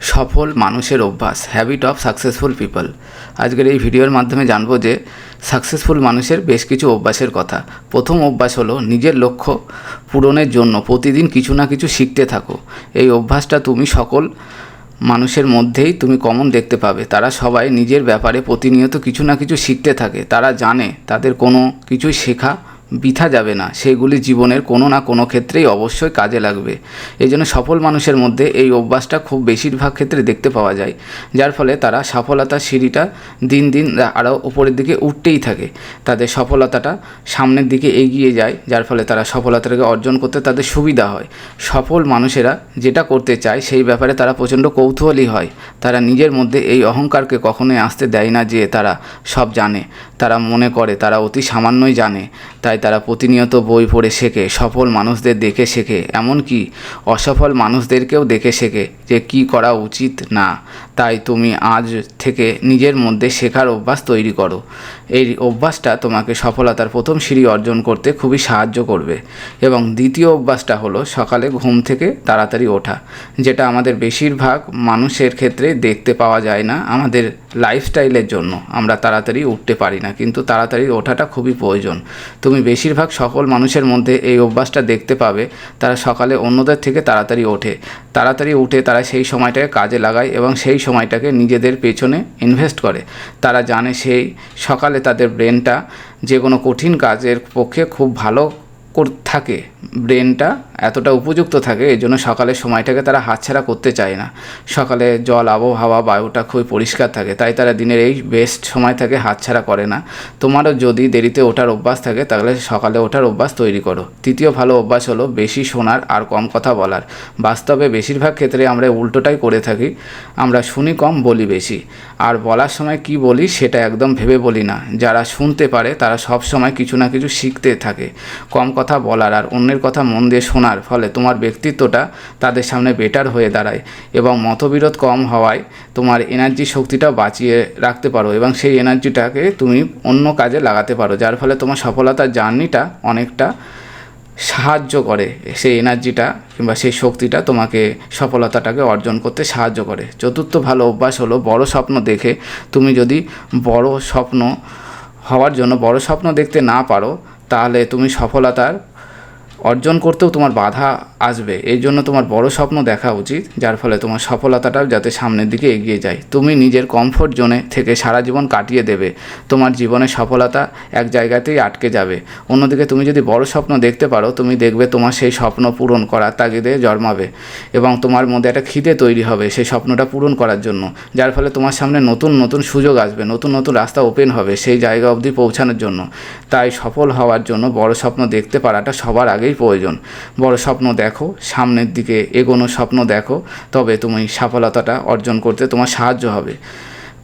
সফল মানুষের অভ্যাস হ্যাবিট অফ সাকসেসফুল পিপল আজকের এই ভিডিওর মাধ্যমে জানব যে সাকসেসফুল মানুষের বেশ কিছু অভ্যাসের কথা। প্রথম অভ্যাস হলো নিজের লক্ষ্য পূরণের জন্য প্রতিদিন কিছু না কিছু শিখতে থাকো। এই অভ্যাসটা তুমি সকল মানুষের মধ্যেই তুমি কমন দেখতে পাবে। তারা সবাই নিজের ব্যাপারে প্রতিনিয়ত কিছু না কিছু শিখতে থাকে। তারা জানে তাদের কোনো কিছুই শেখা বৃথা যাবে না। সেগুলি জীবনের কোনো না কোনো ক্ষেত্রেই অবশ্যই কাজে লাগবে। এই জন্য সফল মানুষের মধ্যে এই অভ্যাসটা খুব বেশিরভাগ ক্ষেত্রে দেখতে পাওয়া যায়। যার ফলে তারা সফলতার সিঁড়িটা দিন দিন আরও উপরের দিকে উঠতেই থাকে। তাদের সফলতাটা সামনের দিকে এগিয়ে যায়, যার ফলে তারা সফলতাটাকে অর্জন করতে তাদের সুবিধা হয়। সফল মানুষেরা যেটা করতে চায় সেই ব্যাপারে তারা প্রচণ্ড কৌতূহলী হয়। তারা নিজের মধ্যে এই অহংকারকে কখনোই আসতে দেয় না যে তারা সব জানে। তারা মনে করে, তারা অতি সামান্যই জানে। তাই তারা প্রতিনিয়ত বই পড়ে শেখে, সফল মানুষদের দেখে শেখে। এমনকি অসফল মানুষদেরকেও দেখে শেখে যে কি করা উচিত না। তাই তুমি আজ থেকে নিজের মধ্যে শেখার অভ্যাস তৈরি করো। এই অভ্যাসটা তোমাকে সফলতার প্রথম সিঁড়ি অর্জন করতে খুবই সাহায্য করবে। এবং দ্বিতীয় অভ্যাসটা হলো সকালে ঘুম থেকে তাড়াতাড়ি ওঠা, যেটা আমাদের বেশিরভাগ মানুষের ক্ষেত্রে দেখতে পাওয়া যায় না আমাদের লাইফস্টাইলের জন্য। আমরা তাড়াতাড়ি উঠতে পারি না, কিন্তু তাড়াতাড়ি ওঠাটা খুবই প্রয়োজন। তুমি বেশিরভাগ সকল মানুষের মধ্যে এই অভ্যাসটা দেখতে পাবে, তারা সকালে অন্যদের থেকে তাড়াতাড়ি ওঠে। তাড়াতাড়ি উঠে তারা সেই সময়টাকে কাজে লাগায় এবং সেই সময়টাকে নিজেদের পেছনে ইনভেস্ট করে। তারা জানে সেই সকালে তাদের ব্রেনটা যে কোনো কঠিন কাজের পক্ষে খুব ভালো থাকে। ব্রেনটা এতটা উপযুক্ত থাকে, এই জন্য সকালের সময়টাকে তারা হাতছাড়া করতে চায় না। সকালে জল, আবহাওয়া, বায়ুটা খুবই পরিষ্কার থাকে, তাই তারা দিনের এই বেস্ট সময় থাকে হাতছাড়া করে না। তোমারও যদি দেরিতে ওঠার অভ্যাস থাকে, তাহলে সকালে ওঠার অভ্যাস তৈরি করো। তৃতীয় ভালো অভ্যাস হলো বেশি শোনার আর কম কথা বলার। বাস্তবে বেশিরভাগ ক্ষেত্রে আমরা উল্টোটাই করে থাকি, আমরা শুনি কম, বলি বেশি। আর বলার সময় কি বলি সেটা একদম ভেবে বলি না। যারা শুনতে পারে, তারা সব সময় কিছু না কিছু শিখতে থাকে। কম কথা বলার আর অন্যের কথা মন দিয়ে শোনার ফলে তোমার ব্যক্তিত্বটা তাদের সামনে বেটার হয়ে দাঁড়ায় এবং মতবিরোধ কম হওয়ায় তোমার এনার্জি শক্তিটা বাঁচিয়ে রাখতে পারো এবং সেই এনার্জিটাকে তুমি অন্য কাজে লাগাতে পারো, যার ফলে তোমার সফলতার জার্নিটা অনেকটা সাহায্য করে, সেই এনার্জিটা কিংবা সেই শক্তিটা তোমাকে সফলতাটাকে অর্জন করতে সাহায্য করে। চতুর্থ ভালো অভ্যাস হলো বড় স্বপ্ন দেখে তুমি যদি বড় স্বপ্ন হওয়ার জন্য বড় স্বপ্ন দেখতে না পারো, তাহলে তুমি সফলতার অর্জন করতেও তোমার বাধা আসবে। এই জন্য তোমার বড় স্বপ্ন দেখা উচিত, যার ফলে তোমার সফলতাটাও যাতে সামনের দিকে এগিয়ে যায়। তুমি নিজের কমফোর্ট জোনে থেকে সারা জীবন কাটিয়ে দেবে। তোমার জীবনে সফলতা এক জায়গাতেই আটকে যাবে। অন্যদিকে তুমি যদি বড় স্বপ্ন দেখতে পারো, তুমি দেখবে তোমার সেই স্বপ্ন পূরণ করার তাগিদে জন্মাবে এবং তোমার মধ্যে একটা খিদে তৈরি হবে সেই স্বপ্নটা পূরণ করার জন্য, যার ফলে তোমার সামনে নতুন নতুন সুযোগ আসবে, নতুন নতুন রাস্তা ওপেন হবে সেই জায়গা অবধি পৌঁছানোর জন্য। তাই সফল হওয়ার জন্য বড় স্বপ্ন দেখতে পারাটা সবার আগেই প্রয়োজন। বড় স্বপ্ন দেখো, সামনের দিকে এগোনো স্বপ্ন দেখো, তবে তুমি সফলতাটা অর্জন করতে তোমার সাহায্য হবে।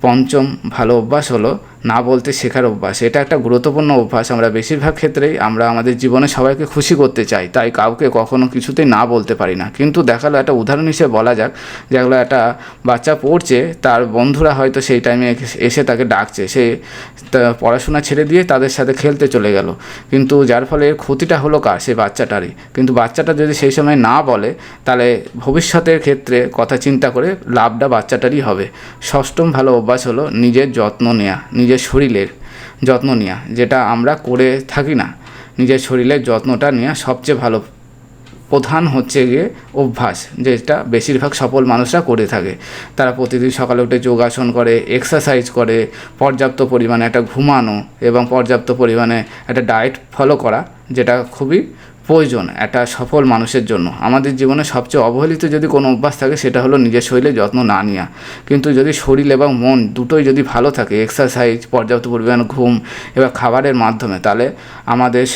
পঞ্চম ভালো অভ্যাস হলো না বলতে শেখার অভ্যাস। এটা একটা গুরুত্বপূর্ণ অভ্যাস। আমরা বেশিরভাগ ক্ষেত্রেই আমরা আমাদের জীবনে সবাইকে খুশি করতে চাই, তাই কাউকে কখনো কিছুতেই না বলতে পারি না। কিন্তু দেখাল একটা উদাহরণ হিসেবে বলা যাক, যেগুলো একটা বাচ্চা পড়ছে, তার বন্ধুরা হয়তো সেই টাইমে এসে তাকে ডাকছে। সে পড়াশোনা ছেড়ে দিয়ে তাদের সাথে খেলতে চলে গেল। কিন্তু যার ফলে ক্ষতিটা হলো কার? সে বাচ্চাটারই। কিন্তু বাচ্চাটা যদি সেই সময় না বলে, তাহলে ভবিষ্যতের ক্ষেত্রে কথা চিন্তা করে লাভটা বাচ্চাটারই হবে। ষষ্ঠম ভালো অভ্যাস হলো নিজের যত্ন নেওয়া নিজের শরীরের যত্ন নেওয়া যেটা আমরা করে থাকি না। নিজের শরীরের যত্নটা নেওয়া সবচেয়ে ভালো। প্রধান হচ্ছে গিয়ে অভ্যাস, যেটা বেশিরভাগ সফল মানুষরা করে থাকে। তারা প্রতিদিন সকালে উঠে যোগাসন করে এক্সারসাইজ করে, পর্যাপ্ত পরিমাণে একটা ঘুমানো এবং পর্যাপ্ত পরিমাণে একটা ডায়েট ফলো করা, যেটা খুবই প্রয়োজন একটা সফল মানুষের জন্য। আমাদের জীবনে সবচেয়ে অবহেলিত যদি কোনো অভ্যাস থাকে, সেটা হলো নিজের শরীরে যত্ন না নেওয়া কিন্তু যদি শরীর এবং মন দুটোই যদি ভালো থাকে এক্সারসাইজ পর্যাপ্ত পরিমাণ ঘুম এবার খাবারের মাধ্যমে, তাহলে আমাদের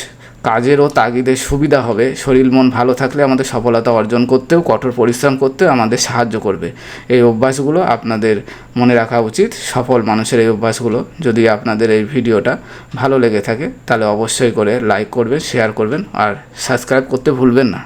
কাজেরও তাগিদের সুবিধা হবে। শরীর, মন ভালো থাকলে আমাদের সফলতা অর্জন করতেও, কঠোর পরিশ্রম করতেও আমাদের সাহায্য করবে। এই অভ্যাসগুলো আপনাদের মনে রাখা উচিত। সফল মানুষের এই অভ্যাসগুলো যদি আপনাদের এই ভিডিওটা ভালো লেগে থাকে, তাহলে অবশ্যই করে লাইক করবেন, শেয়ার করবেন, আর সাবস্ক্রাইব করতে ভুলবেন না।